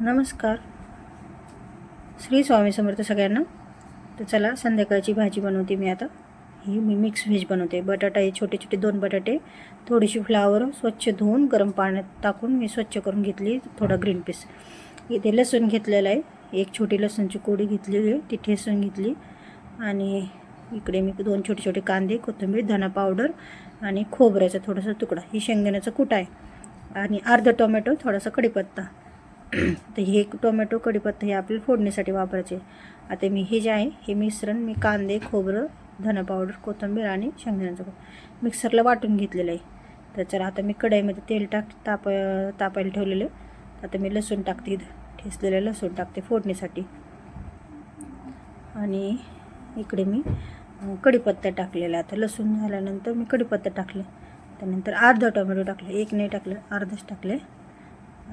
नमस्कार. श्री स्वामी समर्थ सगळ्यांना. तर चला संध्याकाळची भाजी बनवते मी आता. ही मी मिक्स व्हेज बनवते. बटाटा हे छोटे छोटे दोन बटाटे थोडीशी फ्लावर स्वच्छ धुवून गरम पाण्यात टाकून मी स्वच्छ करून घेतली थोडा ग्रीन पीस इथे लसूण घेतलेला आहे. एक छोटी लसूणची कोडी घेतलेली आहे. ती ठेसून घेतली. आणि इकडे मी दोन छोटे छोटे कांदे कोथिंबीर धना पावडर आणि खोबऱ्याचा थोडासा तुकडा. ही शेंगदाण्याचा कुटा आहे. आणि अर्धा टोमॅटो थोडासा कढीपत्ता. तर हे टोमॅटो कढीपत्ता हे आपल्याला फोडणीसाठी वापरायचे. आता मी हे जे आहे हे मिश्रण मी कांदे खोबरं धना पावडर कोथिंबीर आणि शेंगदाण्याचं मिक्सरला वाटून घेतलेलं आहे. त्याच्यावर आता मी कढईमध्ये तेल टाक ताप तापायला ठेवलेलं आहे. आता मी लसूण टाकते ठेसलेलं लसूण टाकते फोडणीसाठी. आणि इकडे मी कढीपत्ता टाकलेला आता लसूण झाल्यानंतर मी कढीपत्ता टाकले. त्यानंतर अर्धा टोमॅटो टाकले. एक नाही टाकलं अर्धच टाकले.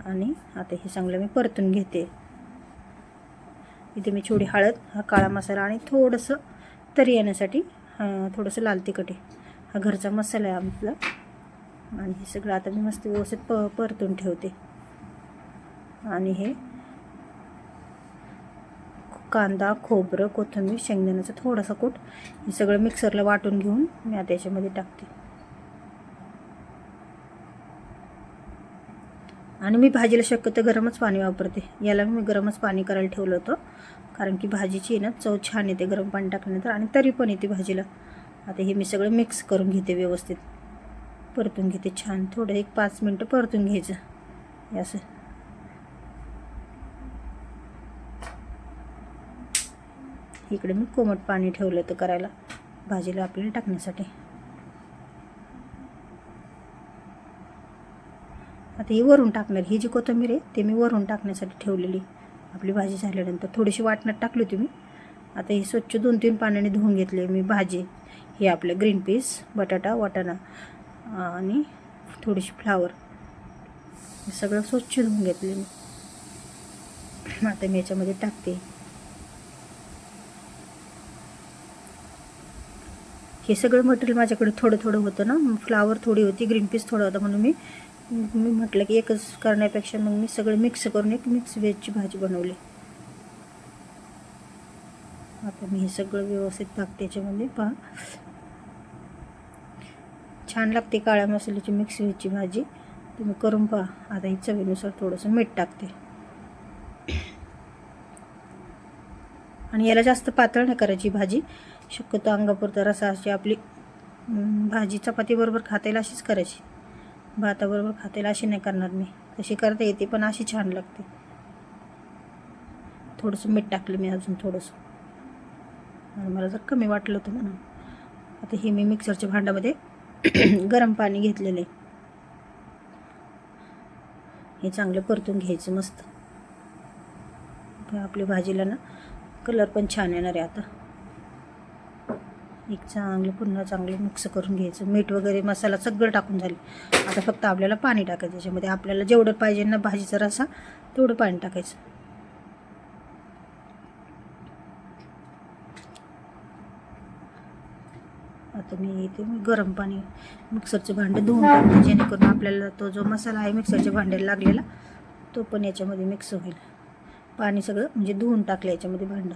आणि आता हे चांगलं मी परतून घेते. इथे मी छोडी हळद हा काळा मसाला आणि थोडंसं तरी येण्यासाठी थोडंसं लाल तिखटे हा घरचा मसाला आहे आपला. आणि हे सगळं आता मी मस्त व्यवस्थित प परतून ठेवते. आणि हे कांदा खोबरं कोथिंबीर शेंगदाण्याचा थोडासा कूट हे सगळं मिक्सरला वाटून घेऊन मी आता याच्यामध्ये टाकते. आणि मी भाजीला शक्यतो गरमच पाणी वापरते. याला मी गरमच पाणी करायला ठेवलं होतं. कारण की भाजीची आहे ना चव छान येते गरम पाणी टाकल्यानंतर आणि तरी पण येते भाजीला. आता हे मी सगळं मिक्स करून घेते व्यवस्थित. परतून घेते छान. थोडं एक पाच मिनटं परतून घ्यायचं. हे असं. इकडे मी कोमट पाणी ठेवलं होतं करायला. भाजीला आपल्याला टाकण्यासाठी. आता ही वरून टाकणार. ही जी कोथिंबीर आहे ते मी वरून टाकण्यासाठी ठेवलेली. आपली भाजी झाल्यानंतर थोडीशी वाटण्यात टाकली होती मी. आता ही स्वच्छ दोन तीन पाण्याने धुवून घेतली मी भाजी. ही आपलं ग्रीन पीस बटाटा वाटाणा आणि थोडीशी फ्लावर हे सगळं स्वच्छ धुवून घेतले मी. आता मी याच्यामध्ये टाकते. हे सगळं मटेरियल माझ्याकडे थोडं थोडं होतं ना फ्लावर थोडी होती ग्रीन पीस थोडं होतं म्हणून मी मी म्हटलं की एकच करण्यापेक्षा मग मी सगळं मिक्स करून एक मिक्स व्हेजची भाजी बनवली. आता मी हे सगळं व्यवस्थित टाकते त्याच्यामध्ये पहा. छान लागते काळ्या मसाल्याची मिक्स व्हेजची भाजी. तुम्ही करून पहा. आता ही चवीनुसार थोडंसं मीठ टाकते. आणि याला जास्त पातळ नाही करायची भाजी. शक्यतो अंगापुरता रसा अशी आपली भाजी चपातीबरोबर खाता येईल अशीच करायची. भाताबरोबर खाता अशी नाही करणार मी. तशी करता येते पण अशी छान लागते. थोडंसं मीठ टाकलं मी अजून थोडंसं. आणि मला जर कमी वाटलं होतं म्हणून. आता हे मी मिक्सरच्या भांड्यामध्ये गरम पाणी घेतलेलं आहे. हे चांगलं परतून घ्यायचं मस्त. आपल्या भाजीला ना कलर पण छान येणार आहे आता. एक चांगलं पुन्हा चांगलं मिक्स करून घ्यायचं. मीठ वगैरे मसाला सगळं टाकून झाले. आता फक्त आपल्याला पाणी टाकायचं त्याच्यामध्ये आपल्याला जेवढं पाहिजे ना भाजीचा रसा तेवढं पाणी टाकायचं. आता मी इथे मी गरम पाणी मिक्सरचे भांडे धुवून टाकते जेणेकरून आपल्याला तो जो मसाला आहे मिक्सरच्या भांड्याला लागलेला तो पण याच्यामध्ये मिक्स होईल. पाणी सगळं म्हणजे धुवून टाकलं याच्यामध्ये भांडं.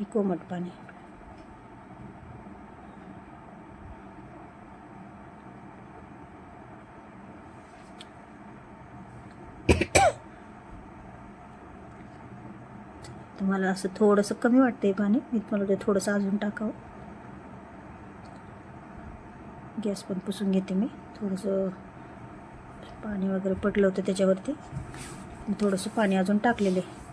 ही हो कोमट पाणी तुम्हाला असं थोडंसं कमी वाटतंय पाणी. मी तुम्हाला ते थोडंसं अजून टाकावं. गॅस पण पुसून घेते मी. थोडंसं पाणी वगैरे पडलं होतं त्याच्यावरती. थोडंसं पाणी अजून टाकलेलं आहे.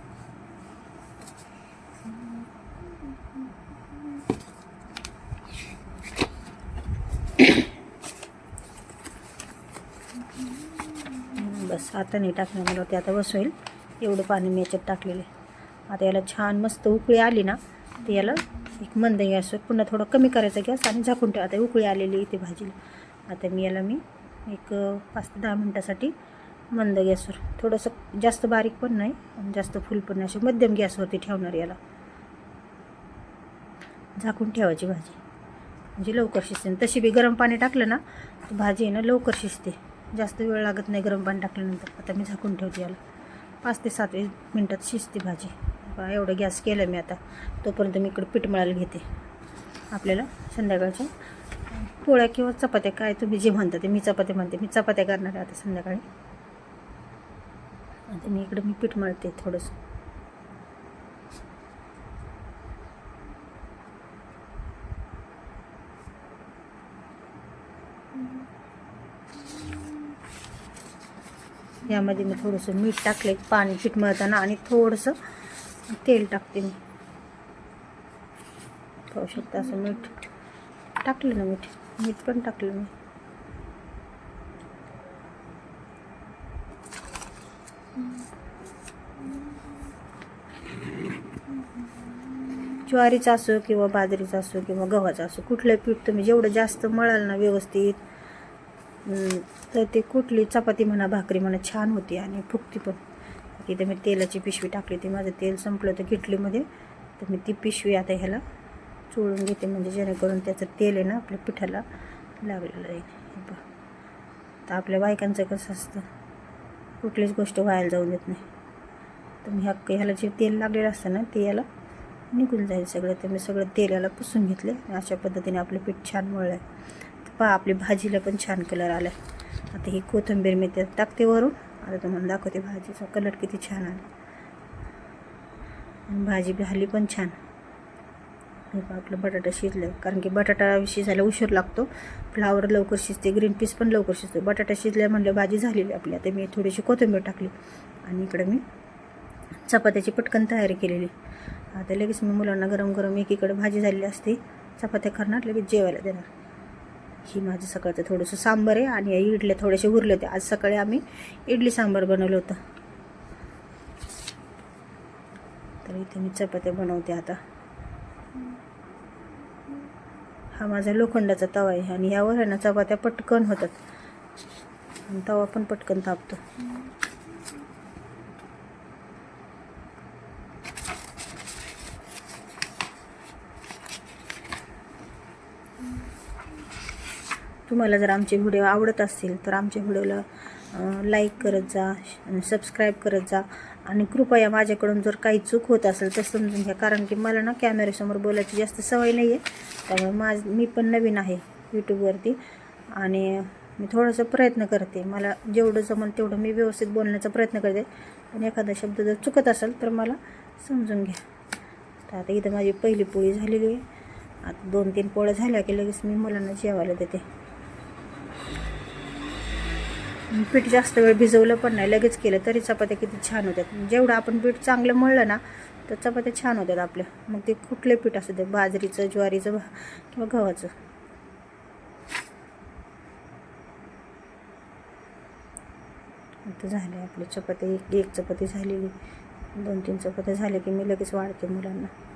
आता नाही टाकणार ते आता बसवेल होईल एवढं पाणी मी याच्यात टाकलेलं आहे. आता याला छान मस्त उकळी आली ना ते याला एक मंद गॅसवर पुन्हा थोडं कमी करायचा गॅस आणि झाकून ठेवा. आता उकळी आलेली इथे भाजीला. आता मी याला मी एक पाच ते दहा मिनटासाठी मंद गॅसवर. थोडंसं जास्त बारीक पण नाही आणि जास्त फुल पण नाही. अशी मध्यम गॅसवरती ठेवणार याला. झाकून ठेवायची भाजी. म्हणजे लवकर शिजते. तशी बी गरम पाणी टाकलं ना तर भाजी आहे ना लवकर शिजते. जास्त वेळ लागत नाही गरम पाणी टाकल्यानंतर. आता मी झाकून ठेवते याला. पाच ते सात मिनटात शिजते भाजी. एवढा एवढं गॅस केलं मी आता. तोपर्यंत मी इकडे पीठ मळायला घेते. आपल्याला संध्याकाळच्या पोळ्या किंवा चपात्या काय तुम्ही जे म्हणता ते मी चपात्या म्हणते. मी चपात्या करणार आहे आता संध्याकाळी. आता मी इकडे मी पीठ मळते थोडंसं. यामध्ये मी थोडंसं मीठ टाकले पाणी पीठ मळताना आणि थोडंसं तेल टाकते मी. पाहू शकता असं मीठ. टाकलं ना मीठ? मीठ पण टाकलं मी. ज्वारीचा असो किंवा बाजरीचा असो किंवा गव्हाचा असो कुठलं पीठ तुम्ही जेवढं जास्त मळाल ना व्यवस्थित तर ते कुठली चपाती म्हणा भाकरी म्हणा छान होती आणि फुकती पण. तिथे मी तेलाची पिशवी टाकली ती माझं तेल संपलं होतं किटलीमध्ये. तर मी ती पिशवी आता ह्याला चोळून घेते. म्हणजे जेणेकरून त्याचं तेल आहे ना आपल्या पिठाला लागलेलं आहे. तर आपल्या बायकांचं कसं असतं? कुठलीच गोष्ट व्हायला जाऊ देत नाही. तर मी ह्या ह्याला जे तेल लागलेलं असतं ना ते याला निघून जाईल सगळं. तर मी सगळं तेल याला पुसून घेतले. अशा पद्धतीने आपलं पीठ छान मळलं आहे. पहा आपली भाजीला पण छान कलर आला आहे आता ही कोथिंबीर मी त्यात टाकते वरून. आता तुम्हाला दाखवते भाजीचा कलर किती छान आला. भाजी झाली पण छान. हे पहा आपलं बटाटा शिजलं कारण की बटाटा शिजायला उशीर लागतो. फ्लावर लवकर शिजते ग्रीन पीस पण लवकर शिजतो. बटाटा शिजल्या म्हणलं भाजी झालेली आपली. आता मी थोडीशी कोथिंबीर टाकली. आणि इकडं मी चपात्याची पटकन तयारी केलेली. आता लगेच मी मुलांना गरम गरम एकीकडे भाजी झालेली असते. चपात्या करणार लगेच जेवायला देणार. ही माझं सकाळचं थोडंसं सांबर आहे आणि या इडल्या थोडेसे उरले होते आज सकाळी आम्ही इडली सांबार बनवलं होतं. तर इथे मी चपात्या बनवते आता. हा माझा लोखंडाचा तवा आहे आणि यावर आहे ना चपात्या पटकन होतात. आणि तवा पण पटकन तापतो. तुम्हाला जर आमचे व्हिडिओ आवडत असतील तर आमच्या व्हिडिओला लाईक करत जा सबस्क्राईब करत जा. आणि कृपया माझ्याकडून जर काही चूक होत असेल तर समजून घ्या. कारण की मला ना कॅमेऱ्यासमोर बोलायची जास्त सवय नाही आहे त्यामुळे माझ मी पण नवीन आहे यूट्यूबवरती आणि मी थोडंसं प्रयत्न करते. मला जेवढं जमल तेवढं मी व्यवस्थित बोलण्याचा प्रयत्न करते. पण एखादा शब्द जर चुकत असेल तर मला समजून घ्या. तर आता इथं माझी पहिली पोळी झालेली आहे. आता दोन तीन पोळ्या झाल्या की लगेच मी मुलांना जेवायला देते. पीठ जास्त वेळ भिजवलं पण नाही. लगेच केलं तरी चपात्या किती छान होत्यात. जेवढं आपण पीठ चांगलं मळलं ना तर चपात्या छान होत्यात आपल्या. मग ते कुठले पीठ असू दे बाजरीचं ज्वारीचं भा- किंवा गव्हाचं. आता झाले आपली चपाती. एक एक चपाती झालेली. दोन तीन चपात्या झाल्या की मी लगेच वाढते मुलांना.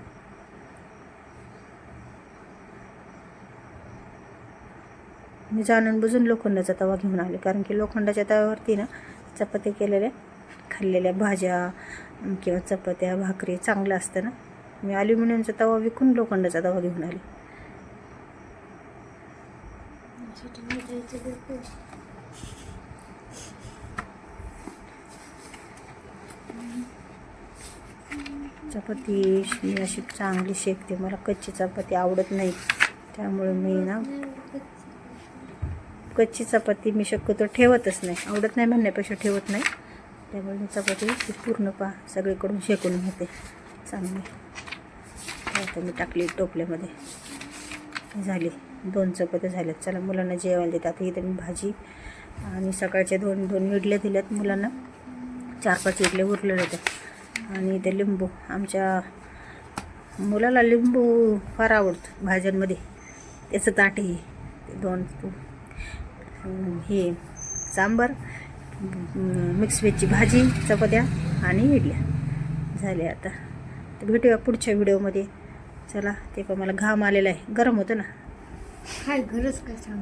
हे जाणून बुजून लोखंडाचा तवा घेऊन आले. कारण की लोखंडाच्या तव्यावरती ना चपात्या केलेल्या खाल्लेल्या भाज्या किंवा चपात्या भाकरी चांगलं असतं ना. मी ॲल्युमिनियमचा तवा विकून लोखंडाचा तवा घेऊन आले. चपाती मी अशी चांगली शेकते. मला कच्ची चपाती आवडत नाही. त्यामुळे मी ना कच्ची चपाती मी शक्यतो ठेवतच नाही. आवडत नाही म्हणण्यापेक्षा ठेवत नाही. त्यामुळे मी चपाती ती पूर्ण पा सगळीकडून शेकून घेते. चांगली. आता मी टाकली टोपल्यामध्ये. झाली. दोन चपात्या झाल्यात. चला मुलांना जेवायला देतात आता इथे मी भाजी आणि सकाळच्या दोन दोन इडल्या दिल्यात मुलांना. चार पाच इडल्या उरलेल्या होत्या आणि इथे लिंबू. आमच्या मुलाला लिंबू फार आवडतो भाज्यांमध्ये. त्याचं ताट आहे. दोन हे सांबर मिक्स व्हेजची भाजी चपात्या आणि इडल्या झाले आता. तर भेटूया पुढच्या व्हिडिओमध्ये. चला ते पण मला घाम आलेला आहे. गरम होतं ना? काय गरज काय सांगा